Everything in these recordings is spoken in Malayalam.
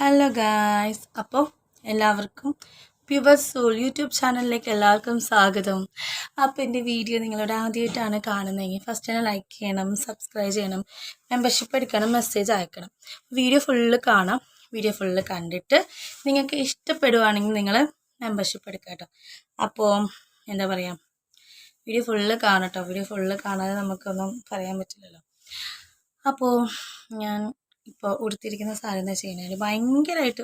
ഹലോ ഗായ്സ് അപ്പോൾ എല്ലാവർക്കും പ്യുവർ സോൾ യൂട്യൂബ് ചാനലിലേക്ക് എല്ലാവർക്കും സ്വാഗതം അപ്പോൾ എന്റെ വീഡിയോ നിങ്ങളോട് ആദ്യമായിട്ടാണ് കാണുന്നതെങ്കിൽ ഫസ്റ്റ് തന്നെ ലൈക്ക് ചെയ്യണം സബ്സ്ക്രൈബ് ചെയ്യണം മെമ്പർഷിപ്പ് എടുക്കണം മെസ്സേജ് അയക്കണം. വീഡിയോ ഫുള്ള് കാണാം. വീഡിയോ ഫുള്ള് കണ്ടിട്ട് നിങ്ങൾക്ക് ഇഷ്ടപ്പെടുവാണെങ്കിൽ നിങ്ങൾ മെമ്പർഷിപ്പ് എടുക്കാം കേട്ടോ അപ്പോൾ എന്താ പറയുക വീഡിയോ ഫുള്ള് കാണട്ടോ വീഡിയോ ഫുള്ള് കാണാതെ നമുക്കൊന്നും പറയാൻ പറ്റില്ലല്ലോ. അപ്പോൾ ഞാൻ ഇപ്പോൾ ഉടുത്തിരിക്കുന്ന സാരി എന്ന് വെച്ച് കഴിഞ്ഞാൽ ഭയങ്കരമായിട്ട്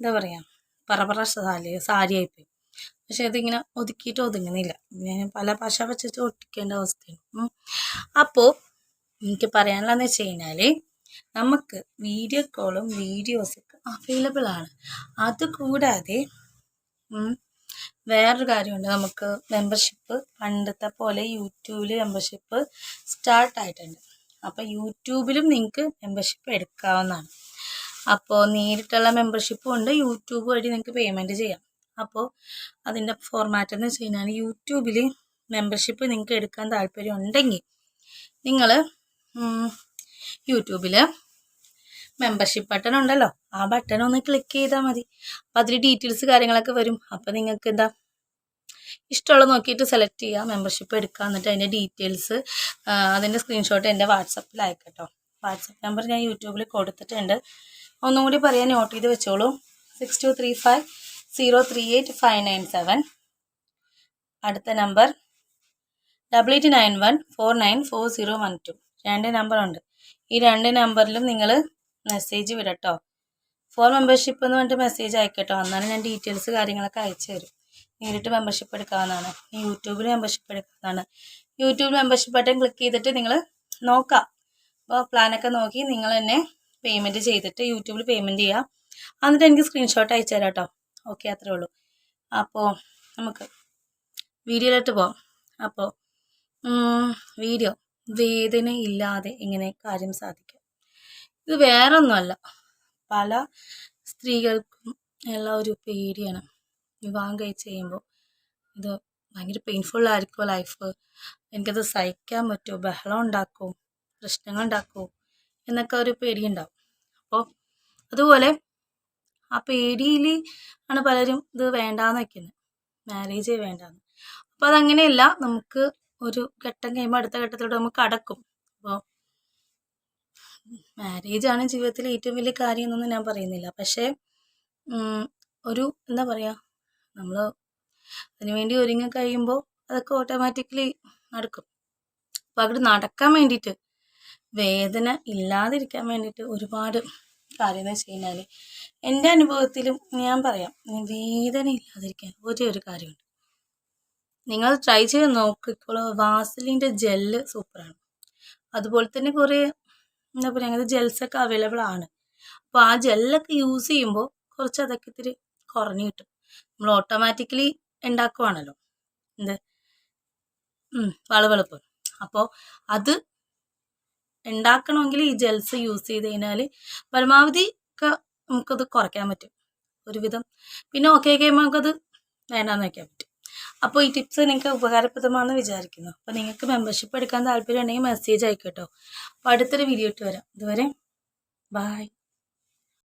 എന്താ പറയുക പറ സാരി സാരിയായിപ്പോയി. പക്ഷെ അതിങ്ങനെ ഒതുക്കിയിട്ട് ഒതുങ്ങുന്നില്ല. ഞാൻ പല പശ വെച്ചിട്ട് ഒട്ടിക്കേണ്ട അവസ്ഥയാണ്. അപ്പോൾ എനിക്ക് പറയാനുള്ളതെന്ന് വെച്ച് കഴിഞ്ഞാൽ നമുക്ക് വീഡിയോ കോളും വീഡിയോസൊക്കെ അവൈലബിൾ ആണ്. അതുകൂടാതെ വേറൊരു കാര്യമുണ്ട്. നമുക്ക് മെമ്പർഷിപ്പ് പണ്ടത്തെ പോലെ യൂട്യൂബിൽ മെമ്പർഷിപ്പ് സ്റ്റാർട്ടായിട്ടുണ്ട് അപ്പോൾ യൂട്യൂബിലും നിങ്ങൾക്ക് മെമ്പർഷിപ്പ് എടുക്കാവുന്നതാണ്. അപ്പോൾ നേരിട്ടുള്ള മെമ്പർഷിപ്പും ഉണ്ട് യൂട്യൂബ് വഴി നിങ്ങൾക്ക് പേയ്മെന്റ് ചെയ്യാം. അപ്പോൾ അതിന്റെ ഫോർമാറ്റ് എന്ന് വെച്ച് കഴിഞ്ഞാൽ യൂട്യൂബിൽ മെമ്പർഷിപ്പ് നിങ്ങൾക്ക് എടുക്കാൻ താല്പര്യം ഉണ്ടെങ്കിൽ നിങ്ങൾ യൂട്യൂബിൽ മെമ്പർഷിപ്പ് ബട്ടൺ ഉണ്ടല്ലോ ആ ബട്ടൺ ഒന്ന് ക്ലിക്ക് ചെയ്താൽ മതി. അപ്പോൾ അതിൽ ഡീറ്റെയിൽസ് കാര്യങ്ങളൊക്കെ വരും. അപ്പോൾ നിങ്ങൾക്ക് എന്താ ഇഷ്ടമുള്ളത് നോക്കിയിട്ട് സെലക്ട് ചെയ്യുക മെമ്പർഷിപ്പ് എടുക്കുക എന്നിട്ട് അതിന്റെ ഡീറ്റെയിൽസ് അതിന്റെ സ്ക്രീൻഷോട്ട് എന്റെ വാട്സപ്പിൽ അയക്കട്ടോ. വാട്സപ്പ് നമ്പർ ഞാൻ യൂട്യൂബിൽ കൊടുത്തിട്ടുണ്ട്. ഒന്നും കൂടി പറയാൻ നോട്ട് ചെയ്ത് വെച്ചോളൂ. Six two three five zero three eight five nine seven അടുത്ത number double eight nine one four nine four zero one two രണ്ട് നമ്പറുണ്ട് ഈ രണ്ട് നമ്പറിലും നിങ്ങൾ മെസ്സേജ് വിടട്ടോ. ഫോർ മെമ്പർഷിപ്പ് എന്ന് പറഞ്ഞിട്ട് മെസ്സേജ് അയക്കട്ടോ. എന്നാലും ഞാൻ ഡീറ്റെയിൽസ് കാര്യങ്ങളൊക്കെ അയച്ചു തരും. നേരിട്ട് മെമ്പർഷിപ്പ് എടുക്കാവുന്നതാണ്. യൂട്യൂബിൽ മെമ്പർഷിപ്പ് എടുക്കാവുന്നതാണ്. യൂട്യൂബ് മെമ്പർഷിപ്പ് ബട്ടൺ ക്ലിക്ക് ചെയ്തിട്ട് നിങ്ങൾ നോക്കാം. അപ്പോൾ പ്ലാനൊക്കെ നോക്കി നിങ്ങൾ തന്നെ പേയ്മെന്റ് ചെയ്തിട്ട് യൂട്യൂബിൽ പേയ്മെന്റ് ചെയ്യുക എന്നിട്ട് എനിക്ക് സ്ക്രീൻഷോട്ട് അയച്ചു തരാം കേട്ടോ ഓക്കെ അത്രേ ഉള്ളൂ. അപ്പോൾ നമുക്ക് വീഡിയോയിലോട്ട് പോവാം. അപ്പോൾ വീഡിയോ വേദന ഇല്ലാതെ എങ്ങനെ കാര്യം സാധിക്കും? ഇത് വേറൊന്നുമല്ല. പല സ്ത്രീകൾക്കും ഉള്ള ഒരു പേടിയാണ്. വിവാഹം കഴിച്ച് കഴിയുമ്പോൾ ഇത് ഭയങ്കര പെയിൻഫുൾ ആയിരിക്കും ലൈഫ് എനിക്കത് സഹിക്കാൻ പറ്റുമോ? ബഹളം ഉണ്ടാക്കുമോ? പ്രശ്നങ്ങൾ ഉണ്ടാക്കുമോ? എന്നൊക്കെ ഒരു പേടിയുണ്ടാവും അപ്പോൾ അതുപോലെ ആ പേടിയിൽ ആണ് പലരും ഇത് വേണ്ടാന്ന് വെക്കുന്നത് മാരേജ് വേണ്ടാന്ന്. അപ്പോൾ അതങ്ങനെയല്ല നമുക്ക് ഒരു ഘട്ടം കഴിയുമ്പോൾ അടുത്ത ഘട്ടത്തിലൂടെ നമുക്ക് അടക്കും അപ്പോൾ മാരേജാണ് ജീവിതത്തിലെ ഏറ്റവും വലിയ കാര്യം എന്നൊന്നും ഞാൻ പറയുന്നില്ല. പക്ഷേ ഒരു എന്താ പറയുക നമ്മൾ അതിനുവേണ്ടി ഒരുങ്ങി കഴിയുമ്പോൾ അതൊക്കെ ഓട്ടോമാറ്റിക്കലി നടക്കും. അപ്പം അങ്ങോട്ട് നടക്കാൻ വേണ്ടിയിട്ട് വേദന ഇല്ലാതിരിക്കാൻ വേണ്ടിയിട്ട് ഒരുപാട് കാര്യങ്ങൾ കഴിഞ്ഞാൽ എന്റെ അനുഭവത്തിലും ഞാൻ പറയാം വേദന ഇല്ലാതിരിക്കാൻ ഒരേ ഒരു കാര്യമുണ്ട്. നിങ്ങൾ ട്രൈ ചെയ്ത് നോക്കിക്കോളൂ വാസലിന്റെ ജെല്ല് സൂപ്പറാണ് അതുപോലെ തന്നെ കുറേ എന്താ പറയുക അങ്ങനത്തെ ജെൽസൊക്കെ അവൈലബിൾ ആണ്. അപ്പോൾ ആ ജെല്ലൊക്കെ യൂസ് ചെയ്യുമ്പോൾ കുറച്ച് അതൊക്കെ ഇത്തിരി കുറഞ്ഞു കിട്ടും. നമ്മൾ ഓട്ടോമാറ്റിക്കലി ഉണ്ടാക്കുവാണല്ലോ എന്ത്? വളവെളുപ്പ്. അപ്പോൾ അത് ഉണ്ടാക്കണമെങ്കിൽ ഈ ജെൽസ് യൂസ് ചെയ്ത് കഴിഞ്ഞാൽ പരമാവധി ഒക്കെ നമുക്കത് കുറയ്ക്കാൻ പറ്റും. ഒരുവിധം. പിന്നെ ഓക്കെ കഴിയുമ്പോൾ നമുക്കത് വേണ്ടാന്ന് വയ്ക്കാൻ പറ്റും. അപ്പോൾ ഈ ടിപ്സ് നിങ്ങൾക്ക് ഉപകാരപ്രദമാണെന്ന് വിചാരിക്കുന്നു. അപ്പോൾ നിങ്ങൾക്ക് മെമ്പർഷിപ്പ് എടുക്കാൻ താല്പര്യം ഉണ്ടെങ്കിൽ മെസ്സേജ് അയക്കട്ടോ. അപ്പോൾ അടുത്തൊരു വീഡിയോ ഇട്ട് വരാം. ഇതുവരെ ബായ്